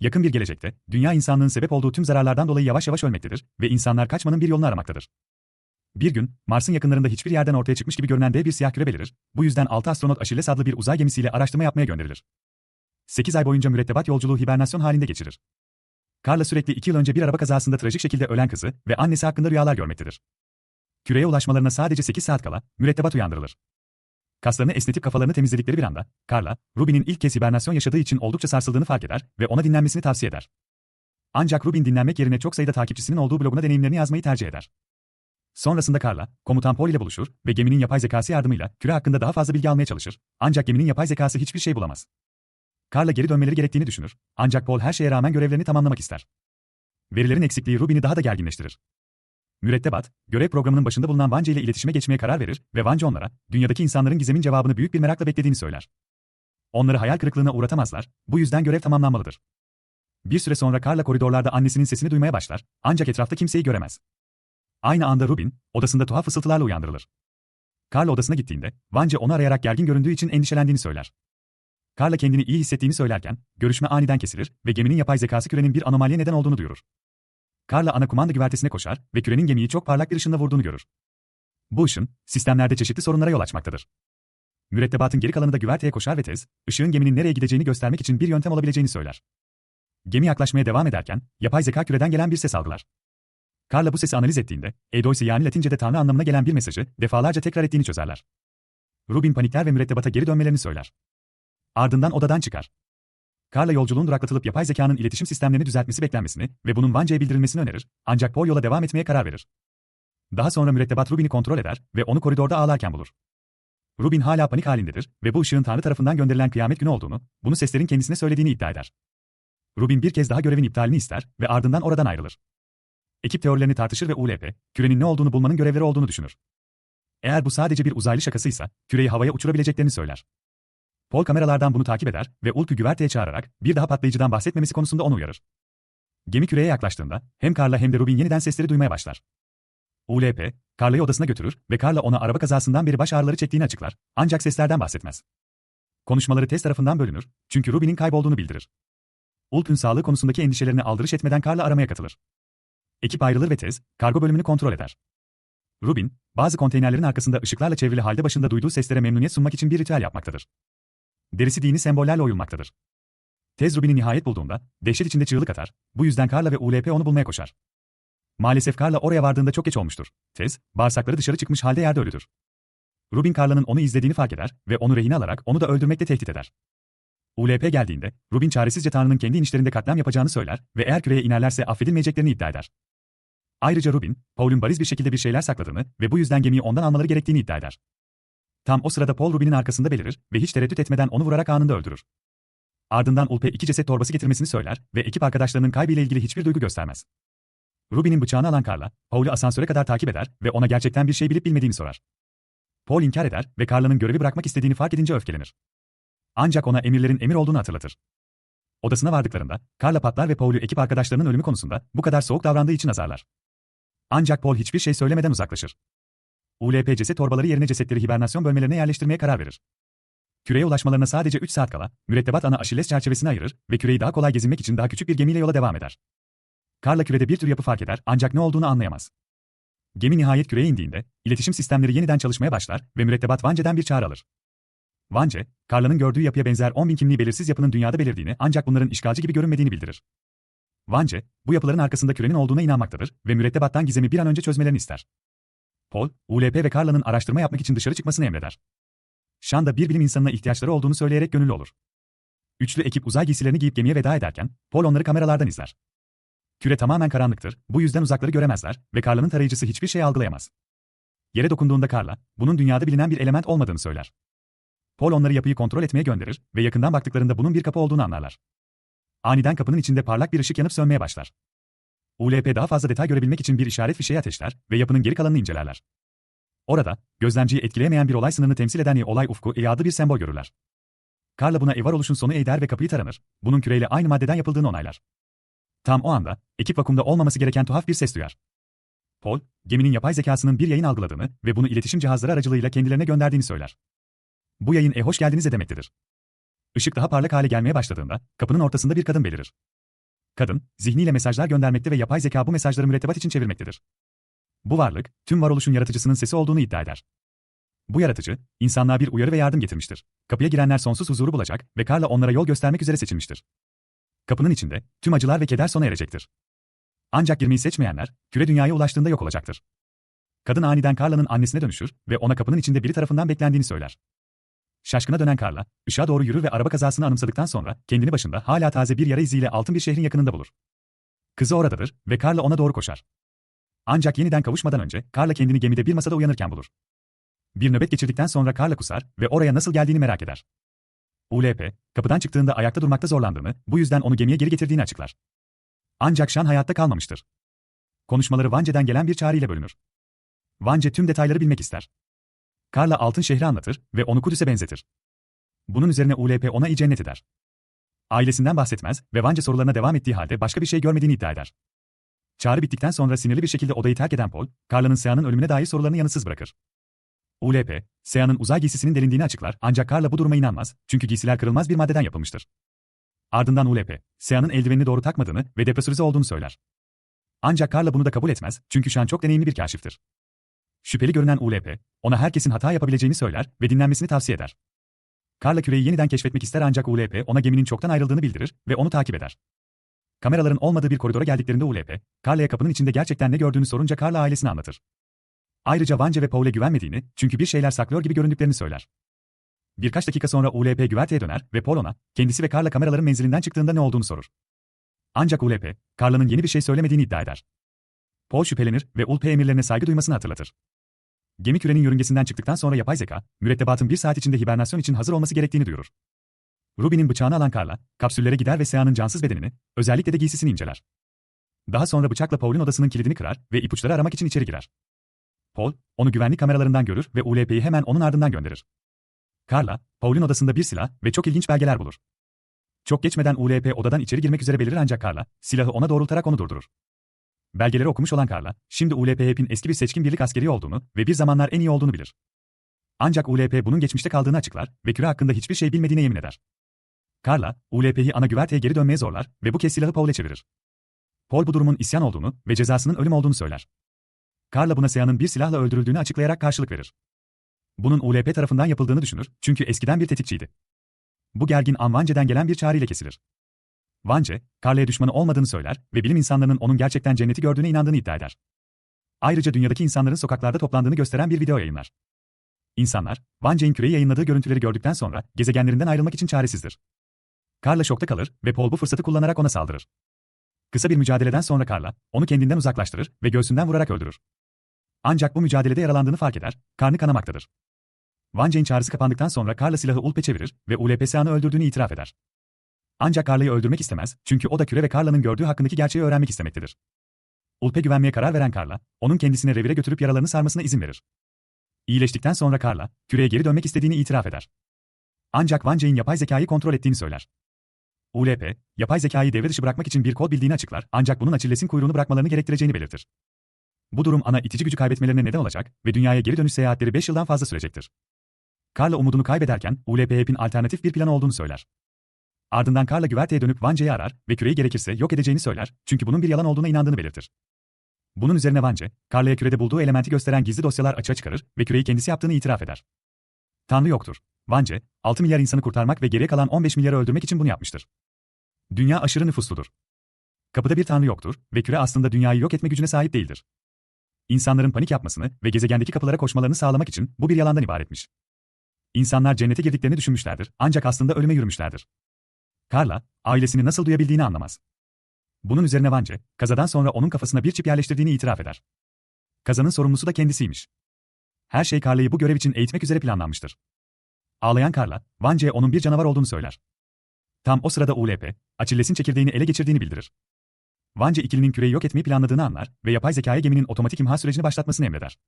yakın bir gelecekte, dünya insanlığın sebep olduğu tüm zararlardan dolayı yavaş yavaş ölmektedir ve insanlar kaçmanın bir yolunu aramaktadır. Bir gün, Mars'ın yakınlarında hiçbir yerden ortaya çıkmış gibi görünen dev bir siyah küre belirir, bu yüzden 6 astronot Achilles adlı bir uzay gemisiyle araştırma yapmaya gönderilir. 8 ay boyunca mürettebat yolculuğu hibernasyon halinde geçirir. Carla sürekli 2 yıl önce bir araba kazasında trajik şekilde ölen kızı ve annesi hakkında rüyalar görmektedir. Küreye ulaşmalarına sadece 8 saat kala, mürettebat uyandırılır. Kaslarını esnetip kafalarını temizledikleri bir anda, Carla, Ruby'nin ilk kez hibernasyon yaşadığı için oldukça sarsıldığını fark eder ve ona dinlenmesini tavsiye eder. Ancak Rubin dinlenmek yerine çok sayıda takipçisinin olduğu bloguna deneyimlerini yazmayı tercih eder. Sonrasında Carla, komutan Paul ile buluşur ve geminin yapay zekası yardımıyla küre hakkında daha fazla bilgi almaya çalışır. Ancak geminin yapay zekası hiçbir şey bulamaz. Carla geri dönmeleri gerektiğini düşünür. Ancak Paul her şeye rağmen görevlerini tamamlamak ister. Verilerin eksikliği Rubin'i daha da gerginleştirir. Mürettebat, görev programının başında bulunan Vance ile iletişime geçmeye karar verir ve Vance onlara, dünyadaki insanların gizemin cevabını büyük bir merakla beklediğini söyler. Onları hayal kırıklığına uğratamazlar, bu yüzden görev tamamlanmalıdır. Bir süre sonra Carla koridorlarda annesinin sesini duymaya başlar, ancak etrafta kimseyi göremez. Aynı anda Rubin, odasında tuhaf fısıltılarla uyandırılır. Carla odasına gittiğinde, Vance onu arayarak gergin göründüğü için endişelendiğini söyler. Carla kendini iyi hissettiğini söylerken, görüşme aniden kesilir ve geminin yapay zekası kürenin bir anomaliye neden olduğunu duyurur. Carla ana kumanda güvertesine koşar ve kürenin gemiyi çok parlak bir ışınla vurduğunu görür. Bu ışın, sistemlerde çeşitli sorunlara yol açmaktadır. Mürettebatın geri kalanı da güverteye koşar ve tez, ışığın geminin nereye gideceğini göstermek için bir yöntem olabileceğini söyler. Gemi yaklaşmaya devam ederken, yapay zeka küreden gelen bir ses algılar. Carla bu sesi analiz ettiğinde, Eidoise yani Latince'de tanrı anlamına gelen bir mesajı defalarca tekrar ettiğini çözerler. Rubin panikler ve mürettebata geri dönmelerini söyler. Ardından odadan çıkar. Carla yolculuğun duraklatılıp yapay zekanın iletişim sistemlerini düzeltmesi beklenmesini ve bunun Vance'ye bildirilmesini önerir, ancak Paul yola devam etmeye karar verir. Daha sonra mürettebat Rubin'i kontrol eder ve onu koridorda ağlarken bulur. Rubin hala panik halindedir ve bu ışığın Tanrı tarafından gönderilen kıyamet günü olduğunu, bunu seslerin kendisine söylediğini iddia eder. Rubin bir kez daha görevin iptalini ister ve ardından oradan ayrılır. Ekip teorilerini tartışır ve ULP, kürenin ne olduğunu bulmanın görevleri olduğunu düşünür. Eğer bu sadece bir uzaylı şakasıysa, küreyi havaya uçurabileceklerini söyler. Paul kameralardan bunu takip eder ve Ulk'ü güverteye çağırarak bir daha patlayıcıdan bahsetmemesi konusunda onu uyarır. Gemi küreye yaklaştığında hem Carla hem de Rubin yeniden sesleri duymaya başlar. ULP, Carla'yı odasına götürür ve Carla ona araba kazasından beri baş ağrıları çektiğini açıklar, ancak seslerden bahsetmez. Konuşmaları test tarafından bölünür, çünkü Rubin'in kaybolduğunu bildirir. Ulk'ün sağlığı konusundaki endişelerini aldırış etmeden Carla aramaya katılır. Ekip ayrılır ve tez, kargo bölümünü kontrol eder. Rubin, bazı konteynerlerin arkasında ışıklarla çevrili halde başında duyduğu seslere memnuniyet sunmak için bir ritüel yapmaktadır. Derisi dini sembollerle oyulmaktadır. Tez Rubin'i nihayet bulduğunda, dehşet içinde çığlık atar, bu yüzden Carla ve ULP onu bulmaya koşar. Maalesef Carla oraya vardığında çok geç olmuştur. Tez, bağırsakları dışarı çıkmış halde yerde ölüdür. Rubin Carla'nın onu izlediğini fark eder ve onu rehine alarak onu da öldürmekle tehdit eder. ULP geldiğinde, Rubin çaresizce Tanrı'nın kendi inişlerinde katliam yapacağını söyler ve eğer küreye inerlerse affedilmeyeceklerini iddia eder. Ayrıca Rubin, Paul'un bariz bir şekilde bir şeyler sakladığını ve bu yüzden gemiyi ondan almaları gerektiğini iddia eder. Tam o sırada Paul Rubin'in arkasında belirir ve hiç tereddüt etmeden onu vurarak anında öldürür. Ardından Ulpe iki ceset torbası getirmesini söyler ve ekip arkadaşlarının kaybıyla ilgili hiçbir duygu göstermez. Rubin'in bıçağını alan Carla, Paul'u asansöre kadar takip eder ve ona gerçekten bir şey bilip bilmediğini sorar. Paul inkar eder ve Carla'nın görevi bırakmak istediğini fark edince öfkelenir. Ancak ona emirlerin emir olduğunu hatırlatır. Odasına vardıklarında, Carla patlar ve Paul'u ekip arkadaşlarının ölümü konusunda bu kadar soğuk davrandığı için azarlar. Ancak Paul hiçbir şey söylemeden uzaklaşır. ULP torbaları yerine cesetleri hibernasyon bölmelerine yerleştirmeye karar verir. Küreye ulaşmalarına sadece 3 saat kala, mürettebat ana Aşilles çerçevesine ayırır ve küreyi daha kolay gezinmek için daha küçük bir gemiyle yola devam eder. Carla kürede bir tür yapı fark eder ancak ne olduğunu anlayamaz. Gemi nihayet küreye indiğinde, iletişim sistemleri yeniden çalışmaya başlar ve mürettebat Vance'den bir çağrı alır. Vance, Carla'nın gördüğü yapıya benzer 10 bin kimliği belirsiz yapının dünyada belirdiğini ancak bunların işgalci gibi görünmediğini bildirir. Vance, bu yapıların arkasında kürenin olduğuna inanmaktadır ve mürettebattan gizemi bir an önce çözmelerini ister. Paul, ULP ve Carla'nın araştırma yapmak için dışarı çıkmasını emreder. Shanda bir bilim insanına ihtiyaçları olduğunu söyleyerek gönüllü olur. Üçlü ekip uzay giysilerini giyip gemiye veda ederken, Paul onları kameralardan izler. Küre tamamen karanlıktır, bu yüzden uzakları göremezler ve Carla'nın tarayıcısı hiçbir şey algılayamaz. Yere dokunduğunda Carla, bunun dünyada bilinen bir element olmadığını söyler. Paul onları yapıyı kontrol etmeye gönderir ve yakından baktıklarında bunun bir kapı olduğunu anlarlar. Aniden kapının içinde parlak bir ışık yanıp sönmeye başlar. ULP daha fazla detay görebilmek için bir işaret fişeği ateşler ve yapının geri kalanını incelerler. Orada, gözlemciyi etkileyemeyen bir olay sınırını temsil eden olay ufku E adlı bir sembol görürler. Carla buna evar oluşun sonu eder ve kapıyı taranır, bunun küreyle aynı maddeden yapıldığını onaylar. Tam o anda, ekip vakumda olmaması gereken tuhaf bir ses duyar. Paul, geminin yapay zekasının bir yayın algıladığını ve bunu iletişim cihazları aracılığıyla kendilerine gönderdiğini söyler. Bu yayın e hoş geldiniz demektedir. Işık daha parlak hale gelmeye başladığında, kapının ortasında bir kadın belirir. Kadın, zihniyle mesajlar göndermekte ve yapay zeka bu mesajları mürettebat için çevirmektedir. Bu varlık, tüm varoluşun yaratıcısının sesi olduğunu iddia eder. Bu yaratıcı, insanlığa bir uyarı ve yardım getirmiştir. Kapıya girenler sonsuz huzuru bulacak ve Karla onlara yol göstermek üzere seçilmiştir. Kapının içinde, tüm acılar ve keder sona erecektir. Ancak girmeyi seçmeyenler, küre dünyaya ulaştığında yok olacaktır. Kadın aniden Karla'nın annesine dönüşür ve ona kapının içinde biri tarafından beklendiğini söyler. Şaşkına dönen Karla, ışığa doğru yürür ve araba kazasını anımsadıktan sonra kendini başında hala taze bir yara iziyle altın bir şehrin yakınında bulur. Kızı oradadır ve Karla ona doğru koşar. Ancak yeniden kavuşmadan önce Karla kendini gemide bir masada uyanırken bulur. Bir nöbet geçirdikten sonra Karla kusar ve oraya nasıl geldiğini merak eder. ULP, kapıdan çıktığında ayakta durmakta zorlandığını, bu yüzden onu gemiye geri getirdiğini açıklar. Ancak Şan hayatta kalmamıştır. Konuşmaları Vance'den gelen bir çağrı ile bölünür. Vance tüm detayları bilmek ister. Karla altın şehri anlatır ve onu Kudüs'e benzetir. Bunun üzerine ULP ona iyi cennet eder. Ailesinden bahsetmez ve Vance sorularına devam ettiği halde başka bir şey görmediğini iddia eder. Çağrı bittikten sonra sinirli bir şekilde odayı terk eden Paul, Karla'nın Sea'nın ölümüne dair sorularını yanıtsız bırakır. ULP, Sea'nın uzay giysisinin delindiğini açıklar ancak Karla bu duruma inanmaz çünkü giysiler kırılmaz bir maddeden yapılmıştır. Ardından ULP, Sea'nın eldivenini doğru takmadığını ve depresörize olduğunu söyler. Ancak Karla bunu da kabul etmez çünkü Şan çok deneyimli bir kaşiftir. Şüpheli görünen ULP, ona herkesin hata yapabileceğini söyler ve dinlenmesini tavsiye eder. Karla küreyi yeniden keşfetmek ister ancak ULP ona geminin çoktan ayrıldığını bildirir ve onu takip eder. Kameraların olmadığı bir koridora geldiklerinde ULP, Karla'ya kapının içinde gerçekten ne gördüğünü sorunca Karla ailesine anlatır. Ayrıca Vance ve Paul'e güvenmediğini, çünkü bir şeyler saklıyor gibi göründüklerini söyler. Birkaç dakika sonra ULP güverteye döner ve Paul ona, kendisi ve Karla kameraların menzilinden çıktığında ne olduğunu sorur. Ancak ULP, Karla'nın yeni bir şey söylemediğini iddia eder. Paul şüphelenir ve ULP emirlerine saygı duymasını hatırlatır. Gemi kürenin yörüngesinden çıktıktan sonra yapay zeka, mürettebatın bir saat içinde hibernasyon için hazır olması gerektiğini duyurur. Ruby'nin bıçağını alan Carla, kapsüllere gider ve Sea'nın cansız bedenini, özellikle de giysisini inceler. Daha sonra bıçakla Paul'un odasının kilidini kırar ve ipuçları aramak için içeri girer. Paul, onu güvenlik kameralarından görür ve ULP'yi hemen onun ardından gönderir. Carla, Paul'un odasında bir silah ve çok ilginç belgeler bulur. Çok geçmeden ULP odadan içeri girmek üzere belirir ancak Carla, silahı ona doğrultarak onu durdurur. Belgeleri okumuş olan Carla, şimdi ULP-HEP'in eski bir seçkin birlik askeri olduğunu ve bir zamanlar en iyi olduğunu bilir. Ancak ULP bunun geçmişte kaldığını açıklar ve küre hakkında hiçbir şey bilmediğine yemin eder. Carla, ULP'yi ana güverteye geri dönmeye zorlar ve bu kez silahı Paul'e çevirir. Paul bu durumun isyan olduğunu ve cezasının ölüm olduğunu söyler. Carla buna Sea'nın bir silahla öldürüldüğünü açıklayarak karşılık verir. Bunun ULP tarafından yapıldığını düşünür çünkü eskiden bir tetikçiydi. Bu gergin an Vance'den gelen bir çağrı ile kesilir. Vance, Carla'ya düşmanı olmadığını söyler ve bilim insanlarının onun gerçekten cenneti gördüğüne inandığını iddia eder. Ayrıca dünyadaki insanların sokaklarda toplandığını gösteren bir video yayınlar. İnsanlar, Vance'in küreyi yayınladığı görüntüleri gördükten sonra gezegenlerinden ayrılmak için çaresizdir. Carla şokta kalır ve Paul bu fırsatı kullanarak ona saldırır. Kısa bir mücadeleden sonra Carla, onu kendinden uzaklaştırır ve göğsünden vurarak öldürür. Ancak bu mücadelede yaralandığını fark eder, karnı kanamaktadır. Vance'in çağrısı kapandıktan sonra Carla silahı Ulp'e çevirir ve ULPSA'nı öldürdüğünü itiraf eder. Ancak Carla'yı öldürmek istemez çünkü o da Küre ve Carla'nın gördüğü hakkındaki gerçeği öğrenmek istemektedir. Ulp'e güvenmeye karar veren Carla, onun kendisine revire götürüp yaralarını sarmasına izin verir. İyileştikten sonra Carla, Küre'ye geri dönmek istediğini itiraf eder. Ancak Vance'in yapay zekayı kontrol ettiğini söyler. ULP, yapay zekayı devre dışı bırakmak için bir kod bildiğini açıklar ancak bunun Achilles'in kuyruğunu bırakmalarını gerektireceğini belirtir. Bu durum ana itici gücü kaybetmelerine neden olacak ve dünyaya geri dönüş seyahatleri 5 yıldan fazla sürecektir. Carla umudunu kaybederken ULP-HEP'in alternatif bir plan olduğunu söyler. Ardından Carla güverteye dönüp Vance'yi arar ve küreyi gerekirse yok edeceğini söyler çünkü bunun bir yalan olduğuna inandığını belirtir. Bunun üzerine Vance, Carla'ya kürede bulduğu elementi gösteren gizli dosyalar açığa çıkarır ve küreyi kendisi yaptığını itiraf eder. Tanrı yoktur. Vance, 6 milyar insanı kurtarmak ve geriye kalan 15 milyarı öldürmek için bunu yapmıştır. Dünya aşırı nüfusludur. Kapıda bir tanrı yoktur ve küre aslında dünyayı yok etme gücüne sahip değildir. İnsanların panik yapmasını ve gezegendeki kapılara koşmalarını sağlamak için bu bir yalandan ibaretmiş. İnsanlar cennete girdiklerini düşünmüşlerdir ancak aslında ölüme yürümüşlerdir. Carla, ailesini nasıl duyabildiğini anlamaz. Bunun üzerine Vance, kazadan sonra onun kafasına bir çip yerleştirdiğini itiraf eder. Kazanın sorumlusu da kendisiymiş. Her şey Carla'yı bu görev için eğitmek üzere planlanmıştır. Ağlayan Carla, Vance'ye onun bir canavar olduğunu söyler. Tam o sırada ULP, Achilles'in çekirdeğini ele geçirdiğini bildirir. Vance ikilinin küreyi yok etmeyi planladığını anlar ve yapay zekaya geminin otomatik imha sürecini başlatmasını emreder.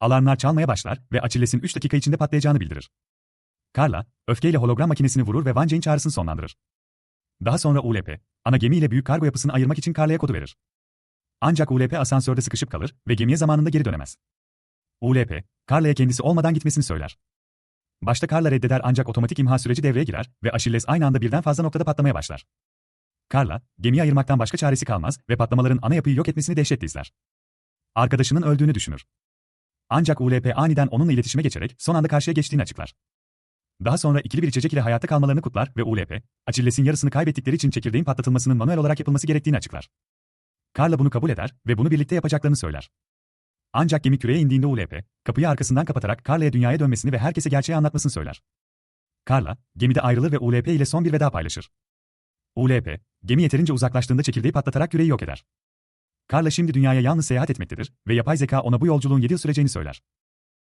Alarmlar çalmaya başlar ve Achilles'in 3 dakika içinde patlayacağını bildirir. Carla, öfkeyle hologram makinesini vurur ve Vance'in çağrısını sonlandırır. Daha sonra ULP, ana gemiyle büyük kargo yapısını ayırmak için Carla'ya kodu verir. Ancak ULP asansörde sıkışıp kalır ve gemiye zamanında geri dönemez. ULP, Carla'ya kendisi olmadan gitmesini söyler. Başta Carla reddeder ancak otomatik imha süreci devreye girer ve Achilles aynı anda birden fazla noktada patlamaya başlar. Carla, gemiyi ayırmaktan başka çaresi kalmaz ve patlamaların ana yapıyı yok etmesini dehşetle izler. Arkadaşının öldüğünü düşünür. Ancak ULP aniden onunla iletişime geçerek son anda karşıya geçtiğini açıklar. Daha sonra ikili bir içecek ile hayatta kalmalarını kutlar ve ULP, Achilles'in yarısını kaybettikleri için çekirdeğin patlatılmasının manuel olarak yapılması gerektiğini açıklar. Carla bunu kabul eder ve bunu birlikte yapacaklarını söyler. Ancak gemi küreye indiğinde ULP, kapıyı arkasından kapatarak Carla'ya dünyaya dönmesini ve herkese gerçeği anlatmasını söyler. Carla, gemide ayrılır ve ULP ile son bir veda paylaşır. ULP, gemi yeterince uzaklaştığında çekirdeği patlatarak küreyi yok eder. Carla şimdi dünyaya yalnız seyahat etmektedir ve yapay zeka ona bu yolculuğun 7 yıl süreceğini söyler.